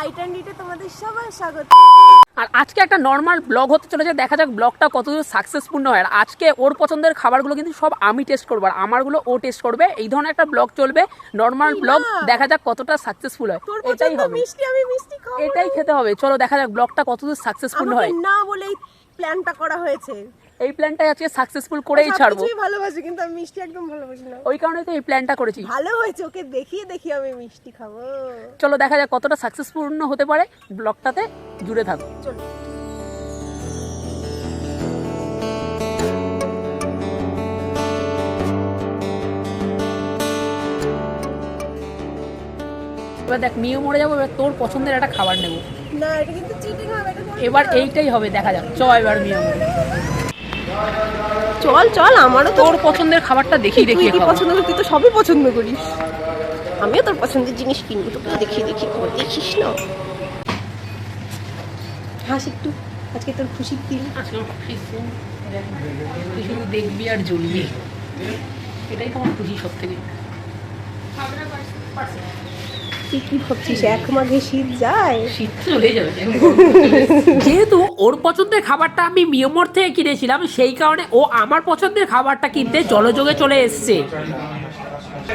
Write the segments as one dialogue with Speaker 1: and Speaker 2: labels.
Speaker 1: Height and তোমাদের সবার স্বাগত।
Speaker 2: আর আজকে একটা নর্মাল ব্লগ হতে চলেছে দেখা যাক ব্লগটা কতদূর সাকসেসফুল হয় আর আজকে ওর পছন্দের খাবারগুলো কিন্তু সব আমি টেস্ট করব আর আমারগুলো ও টেস্ট করবে। এই ধরনের একটা ব্লগ চলবে নর্মাল ব্লগ দেখা যাক কতটা সাকসেসফুল হয়। এটাই হবে। এটাই খেতে হবে। চলো দেখা যাক ব্লগটা কতদূর সাকসেসফুল হয়।
Speaker 1: না বলেই প্ল্যানটা করা হয়েছে।
Speaker 2: এই প্ল্যানটাই আজকে সাকসেসফুল করেই ছাড়বো।
Speaker 1: ভালোবাসি কিন্তু আমি মিষ্টি একদম ভালোবাসি না।
Speaker 2: ওই কারণে তো এই প্ল্যানটা করেছি।
Speaker 1: ভালো হয়েছে ওকে দেখিয়ে দেখিয়ে আমি মিষ্টি খাব।
Speaker 2: চলো দেখা যাক কতটা সাকসেসপূর্ণ হতে পারে। ব্লগটাতে জুড়ে থাকো।
Speaker 1: চলো।
Speaker 2: এবার দেখ মেয়ে মরে যাব এবার তোর পছন্দের একটা খাবার নেব।
Speaker 1: না এটা কিন্তু চিটিং হবে
Speaker 2: এবার এইটাই হবে দেখা যাক। চ এবার মেয়ে মরে
Speaker 1: চল চল আমারও তো
Speaker 2: তোর পছন্দের খাবারটা দেখি দেখি
Speaker 1: কি পছন্দ তুই তো সবই পছন্দ করিস। আমিও তোর পছন্দের জিনিস কিনবো তোকে দেখি করে দেখিস না? হাস একটু আজকে তোর খুশির দিন।
Speaker 2: আজকে দিন। তুই শুধু দেখবি আর জ্বলবি এটাই তো আমার খুশি সব থেকে
Speaker 1: তুই কি ভাবছিস? এক মাঘে শীত যায়?
Speaker 2: শীত চলে যাবে যেহেতু ওর পছন্দের খাবারটা আমি মিয়মর থেকে কিনেছিলাম সেই কারণে ও আমার পছন্দের খাবারটা কিনতে জলযোগে চলে এসছে।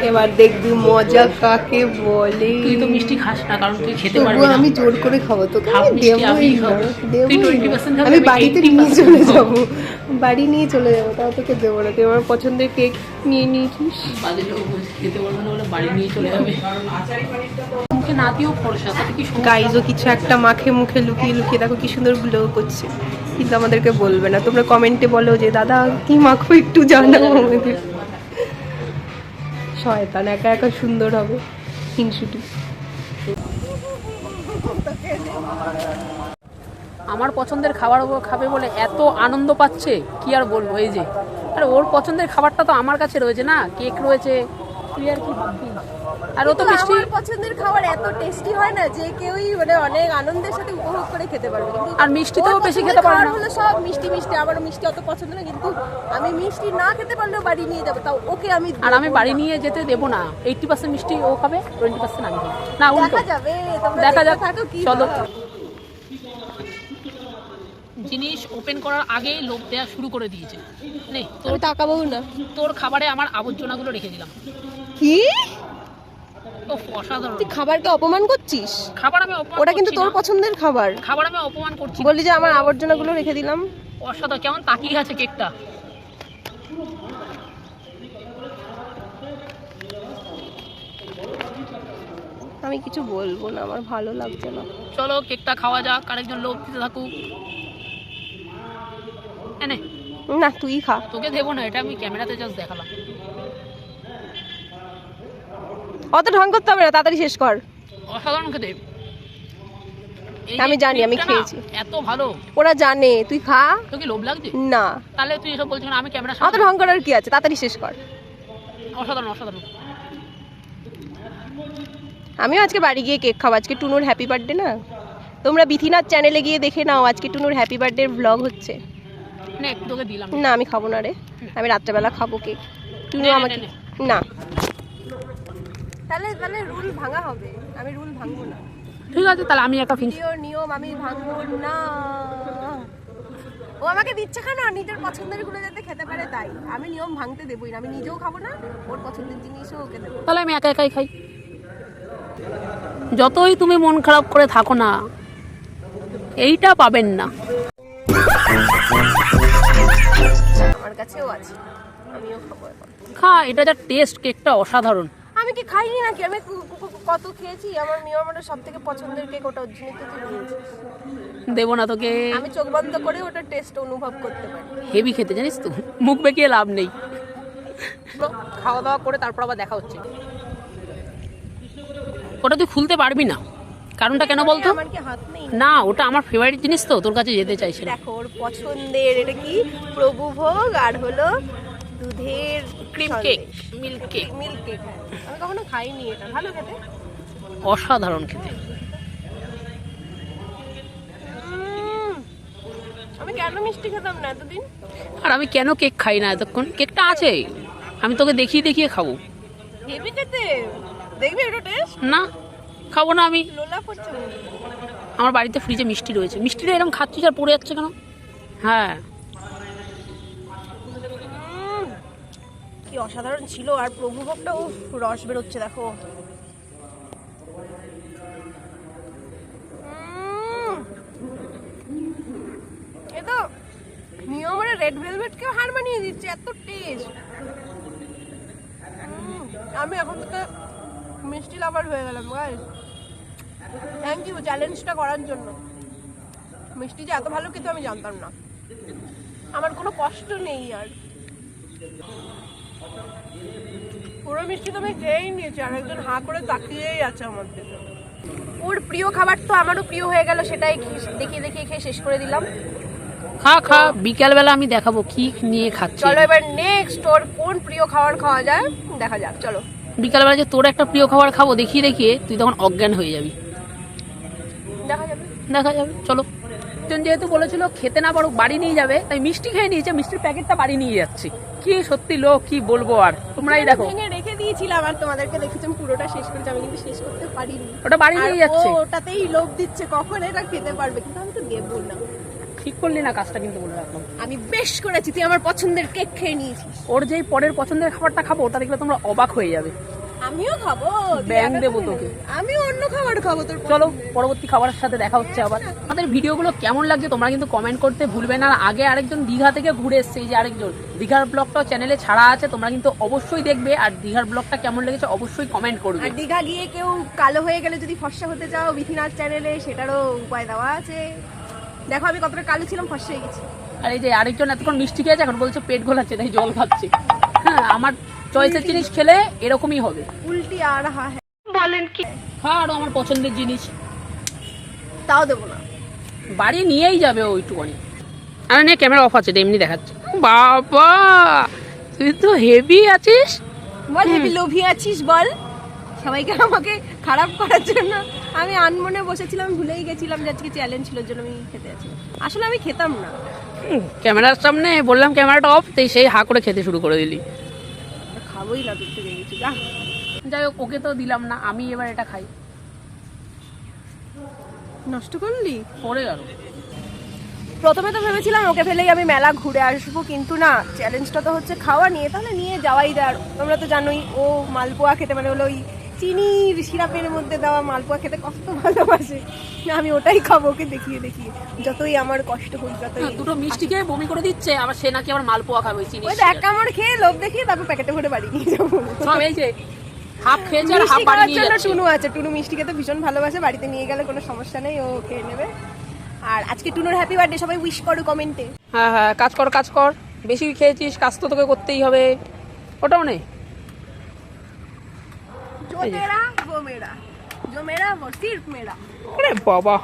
Speaker 1: এবার দেখবি মজা কাকে বলে।
Speaker 2: তুই তো মিষ্টি খাস না কারণ তুই খেতে পারবি না।
Speaker 1: আমি জোর করে খাব
Speaker 2: মিষ্টি
Speaker 1: দেবই
Speaker 2: খাব।
Speaker 1: দেবই
Speaker 2: তুই
Speaker 1: না।
Speaker 2: 20% খাবি,
Speaker 1: আমি বাড়িতে নিয়ে চলে। যাব বাড়ি নিয়ে চলে যাব তাও তোকে দেবো না তুই আমার পছন্দের কেক নিয়ে নিয়েছিস।
Speaker 2: খেতে পারবে না বলে বাড়ি নিয়ে চলে যাবে। মুখে না দিয়েও ফর্সা তাতে কি
Speaker 1: গাইজও কিছু একটা মাখে মুখে লুকিয়ে লুকিয়ে দেখো কি সুন্দর গ্লো করছে। কিন্তু আমাদেরকে বলবে না তোমরা কমেন্টে বলো যে দাদা কি মাখো একটু জানাও আমাদের। শয়তান, একা একা সুন্দর হবে। হিংসুটি
Speaker 2: আমার পছন্দের খাবার খাবে বলে এত আনন্দ পাচ্ছে, কি আর বলব, এই যে। আরে ওর পছন্দের খাবারটা তো আমার কাছে রয়েছে না, কেক রয়েছে তুই আর কি ভাববি আর ও তো মিষ্টি
Speaker 1: পছন্দের খাবার এত টেস্টি হয় না যে কেউই মানে অনেক আনন্দের সাথে উপভোগ করে খেতে পারবে। কিন্তু
Speaker 2: আর মিষ্টি তো বেশি খেতে পারে না।
Speaker 1: হলো সব মিষ্টি মিষ্টি আমার মিষ্টি অত পছন্দ না কিন্তু আমি মিষ্টি না খেতে পারলেও বাড়ি নিয়ে যাব তাও ওকে আমি
Speaker 2: আর আমি বাড়ি নিয়ে যেতে দেবো না। এইটটি পার্সেন্ট মিষ্টি ও খাবে টোয়েন্টি পার্সেন্ট আমি না
Speaker 1: দেখা যাবে
Speaker 2: দেখা যাক।
Speaker 1: থাকো কি
Speaker 2: চলো। জিনিস ওপেন করার আগেই লোক দেওয়া শুরু করে দিয়েছে। নে তোর
Speaker 1: তাকাবো না।
Speaker 2: তোর খাবারে আমার আবর্জনাগুলো রেখে দিলাম।
Speaker 1: কি? তুই খাবারকে অপমান করছিস?
Speaker 2: খাবার আমি
Speaker 1: ওটা কিন্তু তোর পছন্দের খাবার।
Speaker 2: খাবার আমি অপমান করছি। না।
Speaker 1: বললি যে আমার আবর্জনাগুলো রেখে দিলাম।
Speaker 2: অসাধারণ কেমন তাকিয়ে আছে কেকটা।
Speaker 1: আমি কিছু বলব না আমার ভালো লাগছে না।
Speaker 2: চলো কেকটা খাওয়া যাক আরেকজন লোক দিতে থাকুক।
Speaker 1: না তুই খা।
Speaker 2: তোকে দেবো না এটা আমি ক্যামেরাতে জাস্ট দেখালাম।
Speaker 1: অত ঢং করতে হবে না তাড়াতাড়ি শেষ কর।
Speaker 2: অসাধারণ খেতে।
Speaker 1: আমি জানি, আমি খেয়েছি।
Speaker 2: এত ভালো।
Speaker 1: ওরা জানে তুই খা।
Speaker 2: তোর কি লোভ লাগছে?
Speaker 1: না।
Speaker 2: তাহলে তুই এসব বলছিস না আমি ক্যামেরা
Speaker 1: অত ঢং করার কি আছে? তাড়াতাড়ি শেষ কর।
Speaker 2: অসাধারণ অসাধারণ।
Speaker 1: আমিও আজকে বাড়ি গিয়ে কেক খাব। আজকে টুনুর হ্যাপি বার্থডে না? তোমরা বিথিনাথ চ্যানেলে গিয়ে দেখে নাও আজকে টুনুর হ্যাপি বার্থডে ব্লগ হচ্ছে।
Speaker 2: নে তোকে দিলাম।
Speaker 1: না আমি খাব না রে। আমি রাত্রেবেলা খাব কেক। টুনু আমাকে
Speaker 2: না।
Speaker 1: তাহলে তাহলে রুল ভাঙা হবে। আমি রুল ভাঙবো না।
Speaker 2: ঠিক আছে তাহলে আমি একটা ফিনিশ
Speaker 1: ভিডিওর নিয়ম আমি ভাঙবো না। ও আমাকে দিচ্ছে কেন? নিজের পছন্দেরগুলো যাতে খেতে পারে তাই। আমি নিয়ম ভাঙতে দেবই না। আমি নিজেও খাব না ওর পছন্দের জিনিসও ওকে দেবো।
Speaker 2: তাহলে আমি একা একাই খাই। যতই তুমি মন খারাপ করে থাকো না এইটা পাবেন না।
Speaker 1: আমার কাছেও আছে। আমিও খাব
Speaker 2: খা এটা যা টেস্ট কেকটা অসাধারণ।
Speaker 1: কি খাইনি নাকি? আমি কত খেয়েছি? আমার মেয়ে আমার সব থেকে পছন্দের কেক ওটা জন্য তো
Speaker 2: দেবো না তোকে।
Speaker 1: আমি চোখ বন্ধ করে ওটা টেস্ট অনুভব করতে পারি।
Speaker 2: হেভি খেতে জানিস তো? মুখ বেঁকিয়ে লাভ নেই। খাওয়া দাওয়া করে তারপর আবার দেখা হচ্ছে। ওটা তুই খুলতে পারবি না। কারণটা কেন বলতো?
Speaker 1: আমার কি হাত
Speaker 2: না ওটা আমার ফেভারিট জিনিস তো তোর কাছে যেতে চাইছে
Speaker 1: দেখো ওর পছন্দের এটা কি? প্রভুভোগ আর হলো দুধের
Speaker 2: cream cake milk cake
Speaker 1: milk cake আমি কখনো খাইনি এটা। ভালো খেতে?
Speaker 2: অসাধারণ খেতে।
Speaker 1: আমি কেন মিষ্টি খেতাম না এতদিন?
Speaker 2: আর আমি কেন কেক খাই না এতক্ষণ? কেকটা আছে। আমি তোকে দেখিয়ে দেখিয়ে খাব।
Speaker 1: হেভি খেতে? দেখবি এটা টেস্ট
Speaker 2: না খাব না আমি।
Speaker 1: লোলা পড়ছে
Speaker 2: আমার বাড়িতে ফ্রিজে মিষ্টি রয়েছে। মিষ্টিটা এরকম খাচ্ছিস আর পড়ে যাচ্ছে কেন? হ্যাঁ।
Speaker 1: কি অসাধারণ ছিল, আর প্রভুভোগটাও রস বেরোচ্ছে, দেখো। রেড ভেলভেটকেও হার দিচ্ছে, এত আমি হয়ে গেলাম থ্যাংক ইউ চ্যালেঞ্জটা করার জন্য। মিষ্টি যে এত ভালো আমি জানতাম না। আমার কোনো কষ্ট নেই, আর। পুরো মিষ্টি তো আমি খেয়েই নিয়েছি আর একজন হাঁ করে তাকিয়েই আছে আমার দিকে। ওর প্রিয় খাবার তো আমারও প্রিয় হয়ে গেল সেটাই খেয়ে- দেখিয়ে দেখিয়ে খেয়ে শেষ করে দিলাম।
Speaker 2: খা খা বিকালবেলা আমি দেখাবো কি নিয়ে খাচ্ছি।
Speaker 1: চলো এবার নেক্সট ওর কোন প্রিয় খাবার খাওয়া যায় দেখা যাক চলো।
Speaker 2: বিকালবেলা যে তোর একটা প্রিয় খাবার খাব দেখিয়ে দেখিয়ে তুই তখন অজ্ঞান হয়ে যাবি।
Speaker 1: দেখা যাবে।
Speaker 2: দেখা যাবে চলো। যেহেতু বলেছিল খেতে না পারো বাড়ি নিয়ে যাবে তাই মিষ্টি খেয়ে নিয়েছে মিষ্টির প্যাকেটটা বাড়ি নিয়ে যাচ্ছি। কি সত্যি লোক কি বলব আর? তোমরাই দেখো।
Speaker 1: ভেঙে রেখে দিয়েছিলাম আর তোমাদেরকে দেখেছি আমি পুরোটা শেষ করেছি আমি কিন্তু শেষ করতে পারিনি।
Speaker 2: ওটা বাড়ি নিয়ে যাচ্ছে।
Speaker 1: ওটাতেই লোভ দিচ্ছে কখন এটা খেতে পারবে? কিন্তু আমি তো দেব না।
Speaker 2: ঠিক করলি না কাজটা কিন্তু বলে রাখলাম।
Speaker 1: আমি বেশ করেছি তুই আমার পছন্দের কেক খেয়ে নিয়েছিস।
Speaker 2: ওর যেই পরের পছন্দের খাবারটা খাব ওটা দেখলে তোমরা অবাক হয়ে যাবে।
Speaker 1: আমিও খাব
Speaker 2: ব্যাং দেবো তোকে।
Speaker 1: না। আমিও অন্য খাবার খাব তোর
Speaker 2: চলো পরবর্তী খাবারের সাথে দেখা হচ্ছে আবার। আমাদের ভিডিওগুলো কেমন লাগছে তোমরা কিন্তু কমেন্ট করতে ভুলবে না। আর আগে আরেকজন দীঘা থেকে ঘুরে এসছে এই যে আরেকজন। দীঘার ব্লগটাও চ্যানেলে ছাড়া আছে তোমরা কিন্তু অবশ্যই দেখবে। আর দীঘার ব্লগটা কেমন লেগেছে অবশ্যই কমেন্ট করবে।
Speaker 1: আর দীঘা গিয়ে কেউ কালো হয়ে গেলে যদি ফর্সা হতে চাও বিথিনাথ চ্যানেলে সেটারও উপায় দেওয়া আছে। দেখো আমি কতটা কালো ছিলাম ফর্সা হয়ে গেছি।
Speaker 2: আর এই যে আরেকজন এতক্ষণ মিষ্টি খেয়েছে এখন বলছে পেট গোলাচ্ছে তাই জল খাচ্ছে। হ্যাঁ আমার চয়েসের জিনিস খেলে এরকমই হবে।
Speaker 1: উল্টি আর হা হ্যাঁ। বলেন কি?
Speaker 2: খা আরও আমার পছন্দের জিনিস।
Speaker 1: তাও দেবো না।
Speaker 2: বাড়ি নিয়েই যাবে ওইটুকুনি আর নিয়ে ক্যামেরা অফ আছে এমনি দেখাচ্ছে। বাবা তুই তো হেভি আছিস।
Speaker 1: বল হেভি লোভী আছিস বল। সবাইকে আমাকে খারাপ করার জন্য? আমি আনমনে বসেছিলাম ভুলেই গেছিলাম যে আজকে চ্যালেঞ্জ ছিল জন্য আমি খেতে আছি। আসলে আমি খেতাম না।
Speaker 2: ক্যামেরার সামনে বললাম ক্যামেরাটা অফ তাই সেই হা করে খেতে শুরু করে দিলি।
Speaker 1: খাবোই না দূর থেকে গেছি যা।
Speaker 2: যাই হোক ওকে তো দিলাম না আমি এবার এটা খাই।
Speaker 1: নষ্ট করলি?
Speaker 2: পরে গেল।
Speaker 1: প্রথমে তো ভেবেছিলাম ওকে ফেলেই আমি মেলা ঘুরে আসব কিন্তু না চ্যালেঞ্জটা তো হচ্ছে খাওয়া নিয়ে তাহলে নিয়ে যাওয়াই দেয় আর তোমরা তো জানোই ও মালপোয়া খেতে মানে হলো ওই চিনির সিরাপের মধ্যে দেওয়া মালপোয়া খেতে কত ভালোবাসে। আমি ওটাই খাব ওকে দেখিয়ে দেখিয়ে। যতই আমার কষ্ট হোক যতই
Speaker 2: দুটো মিষ্টি খেয়ে বমি করে দিচ্ছে আবার সে নাকি আমার মালপোয়া খাবে চিনি
Speaker 1: ওই এক কামড় খেয়ে লোভ দেখিয়ে তারপর প্যাকেটে ভরে বাড়ি নিয়ে যাব।
Speaker 2: সব এই যে হাফ খেয়েছে আর হাফ বাড়ি নিয়ে যাচ্ছে।
Speaker 1: টুনু আছে টুনু মিষ্টি খেতে ভীষণ ভালোবাসে বাড়িতে নিয়ে গেলে কোনো সমস্যা নেই ও খেয়ে নেবে। আর আজকে টুনুর হ্যাপি বার্থডে সবাই উইশ করো কমেন্টে
Speaker 2: হ্যাঁ হ্যাঁ কাজ কর কাজ কর। বেশি খেয়েছিস কাজ তো তোকে করতেই হবে। ওটাও নেই আরে বাবা।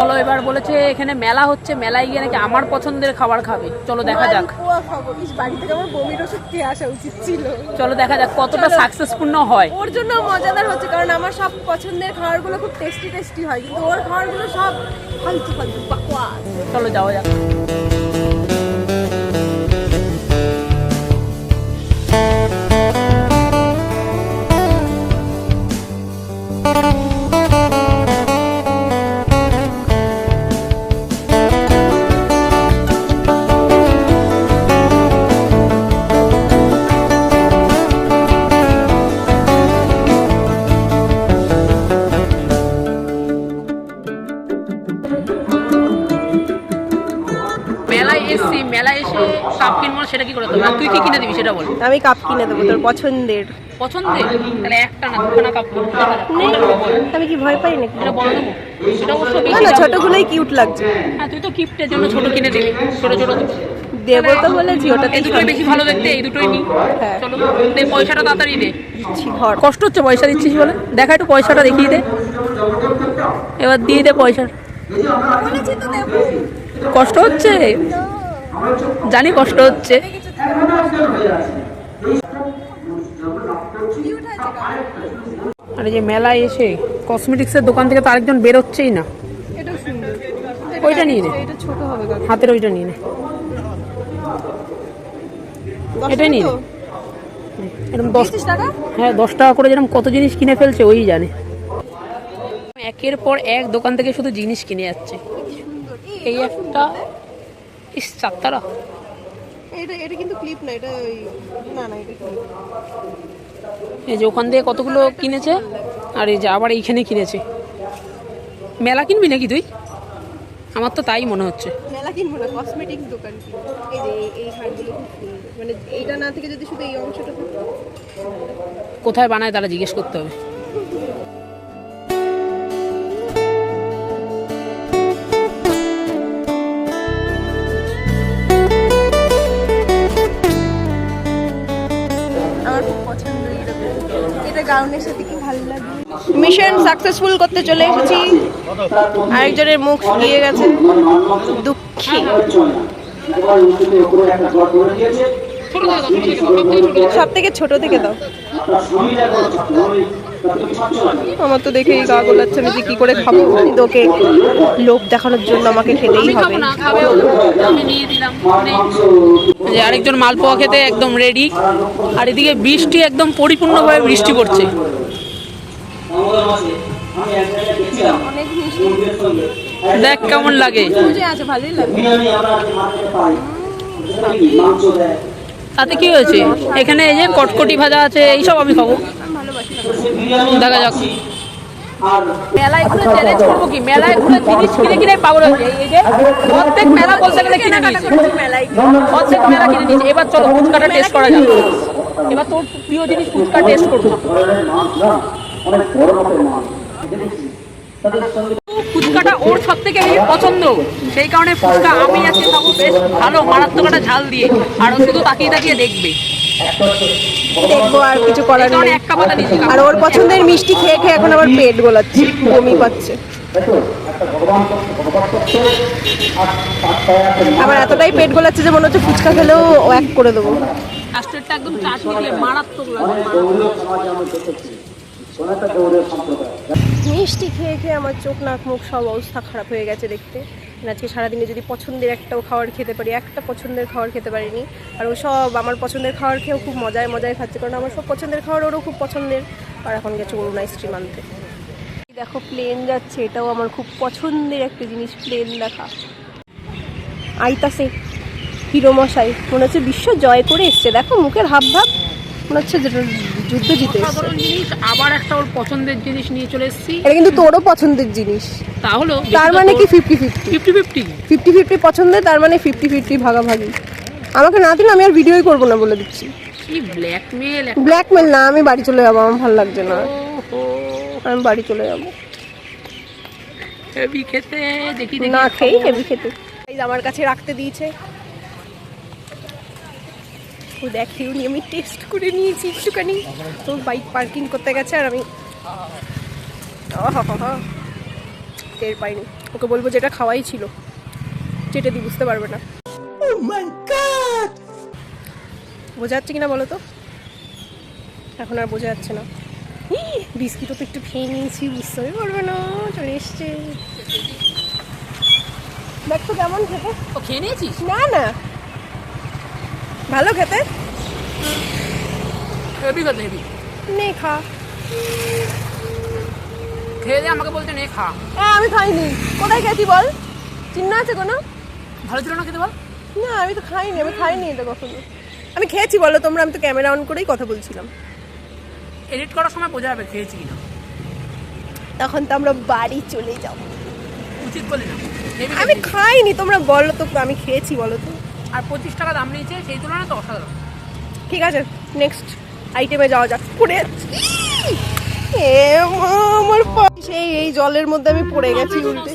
Speaker 2: চলো এবার বলেছে এখানে মেলা হচ্ছে মেলায় গিয়ে নাকি আমার পছন্দের খাবার খাবে। চলো দেখা যাক।
Speaker 1: বাড়ি থেকে আমার বমির ওষুধ খেয়ে আসা উচিত ছিল।
Speaker 2: চলো দেখা যাক কতটা। সাকসেসপূর্ণ হয়।
Speaker 1: ওর জন্য মজাদার হচ্ছে কারণ আমার সব পছন্দের খাবারগুলো খুব টেস্টি টেস্টি হয় কিন্তু ওর খাবারগুলো সব ফালতু ফালতু
Speaker 2: চলো যাওয়া যাক। বল।
Speaker 1: আমি কাপ কিনে দেবো তোর পছন্দের।
Speaker 2: পছন্দের? তাহলে একটা না দুখানা কাপ?
Speaker 1: আমি কি ভয় পাই নাকি?
Speaker 2: এটা বড় নেব সেটা অবশ্য
Speaker 1: না না ছোটগুলোই কিউট লাগছে।
Speaker 2: হ্যাঁ তুই তো গিফটের জন্য ছোট কিনে দিবি ছোট ছোট।
Speaker 1: দেবো তো বলেছি ওটাতে
Speaker 2: এই দুটোই বেশি ভালো দেখতে এই দুটোই নি
Speaker 1: হ্যাঁ।
Speaker 2: চলো দে পয়সাটা তাড়াতাড়ি দে।
Speaker 1: ঘর
Speaker 2: কষ্ট হচ্ছে পয়সা দিচ্ছিস বলে? দেখা একটু পয়সাটা দেখিয়ে দে। এবার দিয়ে দে পয়সা।
Speaker 1: দেবো।
Speaker 2: কষ্ট হচ্ছে? জানি কষ্ট হচ্ছে।
Speaker 1: কিউট আছে।
Speaker 2: আর এই যে মেলায় এসে কসমেটিক্সের দোকান থেকে তো আরেকজন বেরোচ্ছেই না।
Speaker 1: এটা সুন্দর।
Speaker 2: ওইটা নিয়ে নে।
Speaker 1: এটা ছোট হবে কাকু।
Speaker 2: হাতের ওইটা নিয়ে নে।
Speaker 1: টাকা
Speaker 2: নিয়ে? এরকম দশ
Speaker 1: টাকা?
Speaker 2: হ্যাঁ দশ টাকা করে যেরকম কত জিনিস কিনে ফেলছে ওই জানে। একের পর এক দোকান থেকে শুধু জিনিস কিনে যাচ্ছে। এই একটা ইস চারতারা।
Speaker 1: এটা এটা কিন্তু ক্লিপ না এটা ওই না না এটা।
Speaker 2: এই যে ওখান থেকে কতগুলো কিনেছে? আর এই যে আবার এইখানে কিনেছে। মেলা কিনবি নাকি তুই? আমার তো তাই মনে হচ্ছে।
Speaker 1: মেলা কিনবো না কসমেটিক্স দোকান এই যে এই- এই হারগুলো মানে এইটা না থেকে যদি শুধু এই অংশটা
Speaker 2: কোথায় বানায় তারা জিজ্ঞেস করতে হবে।
Speaker 1: মিশন সাকসেসফুল করতে চলে এসেছি। আরেকজনের মুখ শুকিয়ে গেছে। দুঃখী। সব থেকে ছোট থেকে দাও। আমার তো দেখেই গা গোলাচ্ছে আমি যে কি করে খাব? কিন্তু ওকে লোভ দেখানোর জন্য আমাকে খেতেই হবে।
Speaker 2: যে আরেকজন মালপোয়া খেতে একদম রেডি আর এদিকে বৃষ্টি একদম পরিপূর্ণভাবে বৃষ্টি পড়ছে। দেখ কেমন লাগে।
Speaker 1: বুঝে আছে ভালোই লাগে।
Speaker 2: তাতে কি হয়েছে? এখানে এই যে কটকটি ভাজা আছে এইসব আমি খাব। দেখা যাক। ফুচকাটা ওর সব থেকে পছন্দ। সেই কারণে ফুচকা আমি খাব বেশ ভালো। মারাত্মক একটা ঝাল দিয়ে। আর শুধু তাকিয়ে তাকিয়ে দেখবে।
Speaker 1: দেখব আর কিছু করার নেই। আর ওর পছন্দের মিষ্টি খেয়ে খেয়ে এখন আবার পেট গোলাচ্ছে বমি পাচ্ছে। আবার এতটাই পেট গোলাচ্ছে যে মনে হচ্ছে ফুচকা খেলেও এক করে দেবো।
Speaker 2: একদম মারাত্মক লাগে
Speaker 1: মিষ্টি খেয়ে খেয়ে আমার চোখ, নাক, মুখ সব অবস্থা খারাপ হয়ে গেছে দেখতে। মানে আজকে সারাদিনে যদি পছন্দের একটাও খাবার খেতে পারি, একটা পছন্দের খাবার খেতে পারিনি, আর ও সব আমার পছন্দের খাবার খেয়েও খুব মজায় মজায় খাচ্ছে, কারণ আমার সব পছন্দের খাবার ওরও খুব পছন্দের। আর এখন গেছে অরুণ আইসক্রিম আনতে। দেখো প্লেন যাচ্ছে, এটাও আমার খুব পছন্দের একটা জিনিস প্লেন দেখা। আইতাসে হিরো মশাই মনে হচ্ছে বিশ্ব জয় করে এসছে। দেখো, মুখের হাব ভাব মনে হচ্ছে যুদ্ধ জিতে
Speaker 2: সাধারণ জিনিস আবার একটা ওর পছন্দের জিনিস নিয়ে চলে এসেছি।
Speaker 1: এটা কিন্তু তোরও পছন্দের জিনিস।
Speaker 2: তাহলে
Speaker 1: তার মানে কি fifty fifty
Speaker 2: fifty fifty
Speaker 1: fifty fifty পছন্দের তার মানে ফিফটি ফিফটি ভাগাভাগি। আমাকে না দিলে আমি আর ভিডিওই করব না বলে দিচ্ছি।
Speaker 2: ব্ল্যাকমেল
Speaker 1: ব্ল্যাকমেল না আমি বাড়ি চলে যাব আমার ভালো লাগছে না। আমি বাড়ি চলে যাব।
Speaker 2: হেভি খেতে দেখি দেখি।
Speaker 1: না খেয়ে হেভি খেতে। আমার কাছে রাখতে দিয়েছে। ও দেখে উনি আমি টেস্ট করে নিয়েছি একটুখানি। তো বাইক পার্কিং করতে গেছে আর আমি টের পাইনি। ওকে বলব যেটা খাওয়াই ছিল চেটে দি বুঝতে পারবে না। বোঝা যাচ্ছে কিনা বলো তো? এখন আর বোঝা যাচ্ছে না। বিস্কিটও তো একটু খেয়ে নিয়েছি বুঝতেই পারবে না চলে এসছে। দেখো কেমন খেতে।
Speaker 2: ও খেয়ে নিয়েছিস?
Speaker 1: না না। ভালো খেতে?
Speaker 2: হেভি খেতে হেভি।
Speaker 1: নে খা।
Speaker 2: খেয়ে আমাকে বলছে নে খা।
Speaker 1: আমি খাইনি। কোথায় খেয়েছি বল? চিহ্ন আছে কোনো?
Speaker 2: ভালো ছিল না খেতে বল?
Speaker 1: না আমি তো খাইনি আমি খাইনি এটা কখনো। আমি খেয়েছি বলো তোমরা আমি তো ক্যামেরা অন করেই কথা বলছিলাম।
Speaker 2: এডিট করার সময় বোঝা যাবে খেয়েছি কিনা।
Speaker 1: তখন তো আমরা বাড়ি চলে যাব।
Speaker 2: উচিত বলি না।
Speaker 1: আমি খাইনি তোমরা বলো তো আমি খেয়েছি বলো তো।
Speaker 2: আর পঁচিশ টাকা দাম নিয়েছে সেই তুলনায় তো অসাধারণ।
Speaker 1: ঠিক আছে নেক্সট আইটেমে যাওয়া যাক। পড়ে যাচ্ছি। এ আমার পা- সেই এই জলের মধ্যে আমি পড়ে গেছি উল্টে।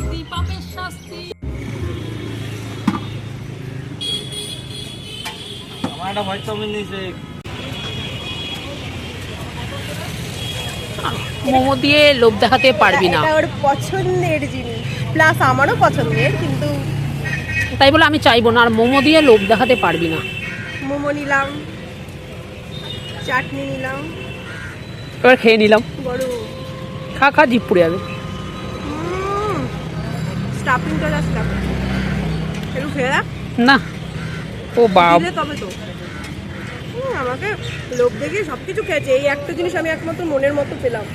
Speaker 2: মোমো দিয়ে লোভ দেখাতে পারবি না।
Speaker 1: ওর পছন্দের জিনিস। প্লাস আমারও পছন্দের কিন্তু
Speaker 2: তাই বলে আমি চাইব না আর মোমো দিয়ে লোভ দেখাতে পারবি না।
Speaker 1: মোমো নিলাম চাটনি নিলাম
Speaker 2: এবার খেয়ে নিলাম।
Speaker 1: বড়।
Speaker 2: খা খা জিপ পুড়ে যাবে।
Speaker 1: স্টাফিংটা জাস্ট একটু খেয়ে
Speaker 2: না ও
Speaker 1: বাবা তবে তো। আমাকে লোভ দেখিয়ে সব কিছু খেয়েছে। এই একটা জিনিস আমি একমাত্র মনের মতো পেলাম।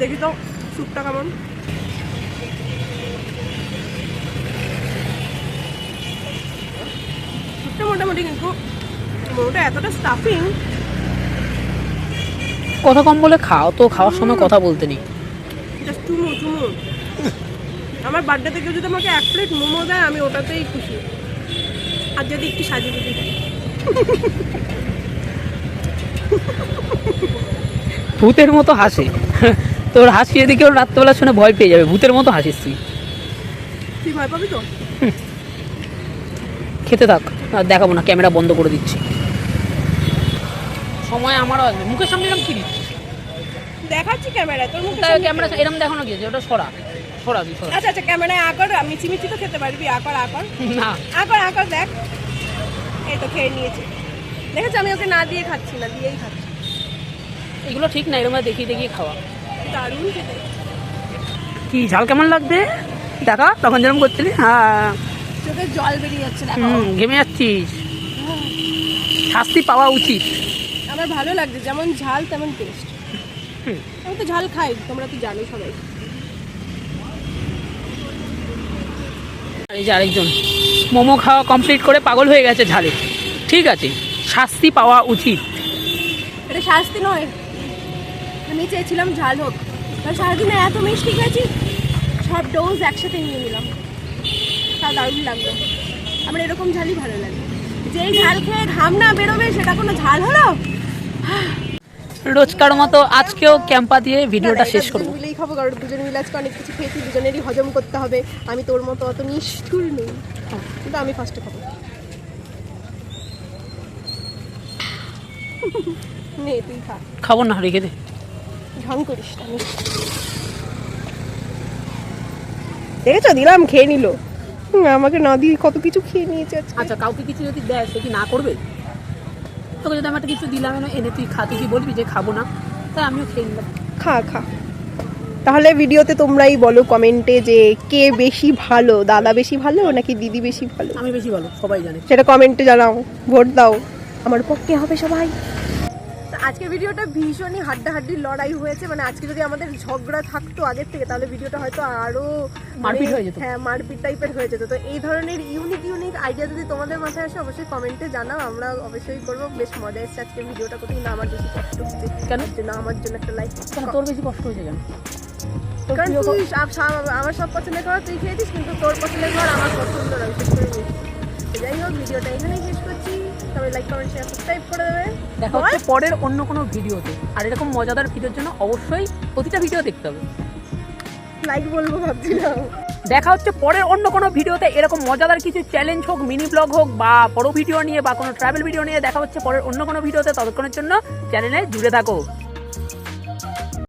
Speaker 1: দেখি তো। স্যুপটা কেমন? স্যুপটা মোটামুটি কিন্তু মোটা এতটা স্টাফিং
Speaker 2: কথা কম বলে খাও তো খাওয়ার সময় কথা বলতে নেই।
Speaker 1: জাস্ট চুমু চুমু। আমার বার্থডেতে কেউ যদি আমাকে এক প্লেট মোমো দেয় আমি ওটাতেই খুশি। আর যদি একটু সাজিয়ে দিতে দেয়।
Speaker 2: ভূতের মতো হাসে। তোর হাসি যদি কেউ রাত্রেবেলা শুনে ভয় পেয়ে যাবে ভূতের মতো হাসিস তুই।
Speaker 1: তুই ভয় পাবি তো?
Speaker 2: খেতে থাক আর দেখাবো না ক্যামেরা বন্ধ করে দিচ্ছি। সময় আমারও আসবে। মুখের সামনে এরকম কি দিচ্ছিস?
Speaker 1: দেখাচ্ছি ক্যামেরা তোর মুখে
Speaker 2: ক্যামেরা এরকম দেখানো গিয়েছে ওটা সরা সরা তুই সরা।
Speaker 1: আচ্ছা আচ্ছা ক্যামেরায় আকর মিচি মিচি তো খেতে পারবি আকর আকর
Speaker 2: না।
Speaker 1: আকর আকর দেখ। এই তো খেয়ে নিয়েছি। দেখেছ আমি ওকে না দিয়ে খাচ্ছি না দিয়েই খাচ্ছি।
Speaker 2: এগুলো ঠিক না এরকম দেখিয়ে দেখিয়ে খাওয়া।
Speaker 1: দারুণ
Speaker 2: কি ঝাল কেমন লাগবে? দেখা তখন যেরকম করছিলি হ্যাঁ।
Speaker 1: চোখে জল বেরিয়ে যাচ্ছে
Speaker 2: হুম ঘেমে যাচ্ছিস। শাস্তি পাওয়া উচিত।
Speaker 1: আমার ভালো লাগছে যেমন ঝাল তেমন টেস্ট
Speaker 2: হুম।
Speaker 1: আমি তো ঝাল খাই তোমরা তো জানো সবাই।
Speaker 2: আর এই যে আরেকজন। মোমো খাওয়া কমপ্লিট করে পাগল হয়ে গেছে ঝালে। ঠিক আছে শাস্তি পাওয়া উচিত।
Speaker 1: এটা শাস্তি নয় আমি চেয়েছিলাম ঝাল হোক। কারণ সারাদিনে এত মিষ্টি খেয়েছি সব ডোজ একসাথে নিয়ে নিলাম। তা দারুণ লাগল। আমার এরকম ঝালই ভালো লাগে। যেই ঝাল খেয়ে ঘাম না বেরোবে সেটা কোনো ঝাল হলো?
Speaker 2: রোজকার মতো আজকেও ক্যাম্পা দিয়ে ভিডিওটা শেষ করব।
Speaker 1: মিলেই খাব কারণ দুজন মিলে আজকে অনেক কিছু খেয়েছি দুজনেরই হজম করতে হবে। আমি তোর মতো অত নিষ্ঠুর নেই। হ্যাঁ, কিন্তু আমি ফার্স্টে খাব। নে তুই খা।
Speaker 2: খাব না রেখে দে।
Speaker 1: ঢং করিস না দেখেছ? দিলাম খেয়ে নিল। আমাকে না দিয়ে কত কিছু খেয়ে নিয়েছে
Speaker 2: আচ্ছা কাউকে কিছু যদি দেয় সে কি না করবে? তোকে যদি আমি একটা কিছু দিলাম না এনে তুই খা তুই কি বলবি যে খাব না? তাই আমিও খেয়ে নিলাম।
Speaker 1: খা খা। তাহলে ভিডিওতে তোমরাই বলো কমেন্টে যে কে বেশি ভালো দাদা বেশি ভালো নাকি দিদি বেশি ভালো?
Speaker 2: আমি বেশি ভালো সবাই জানে।
Speaker 1: সেটা কমেন্টে জানাও ভোট দাও। আমার পক্ষে হবে সবাই। আজকের ভিডিওটা ভীষণই হাড্ডাহাড্ডি লড়াই হয়েছে মানে আজকে যদি আমাদের ঝগড়া থাকতো আগের থেকে তাহলে ভিডিওটা হয়তো আরও মানে-
Speaker 2: মারপিট হয়ে যেত।
Speaker 1: হ্যাঁ মারপিট টাইপের হয়ে যেত। তো এই ধরনের ইউনিক ইউনিক আইডিয়া যদি তোমাদের মাথায় আসে অবশ্যই কমেন্টে জানাও। আমরা অবশ্যই করব। বেশ মজা এসছে আজকে ভিডিওটা করতে। না আমার বেশি কষ্ট হচ্ছে।
Speaker 2: কেন?
Speaker 1: জন্য আমার জন্য একটা লাইক
Speaker 2: কেন? তোর বেশি কষ্ট হয়েছে কেন?
Speaker 1: কারণ তুই আমার সব পছন্দের খাবার তুই খেয়েছিস কিন্তু তোর পছন্দের খাবার আমার পছন্দ না বিশেষ করে যাই হোক ভিডিওটা এখানেই শেষ করছি। সবাই লাইক কমেন্ট শেয়ার সাবস্ক্রাইব করে দেবে।
Speaker 2: দেখা হচ্ছে পরের অন্য কোনো ভিডিওতে। আর এরকম মজাদার ভিডিওর জন্য অবশ্যই প্রতিটা ভিডিও দেখতে হবে।
Speaker 1: লাইক বলব ভাবছিলাম।
Speaker 2: দেখা হচ্ছে পরের অন্য কোনো ভিডিওতে। এরকম মজাদার কিছু চ্যালেঞ্জ হোক মিনি ব্লগ হোক বা বড় ভিডিও নিয়ে বা কোনো ট্রাভেল ভিডিও নিয়ে দেখা হচ্ছে পরের অন্য কোনো ভিডিওতে। ততক্ষণের জন্য চ্যানেলে জুড়ে থাকো।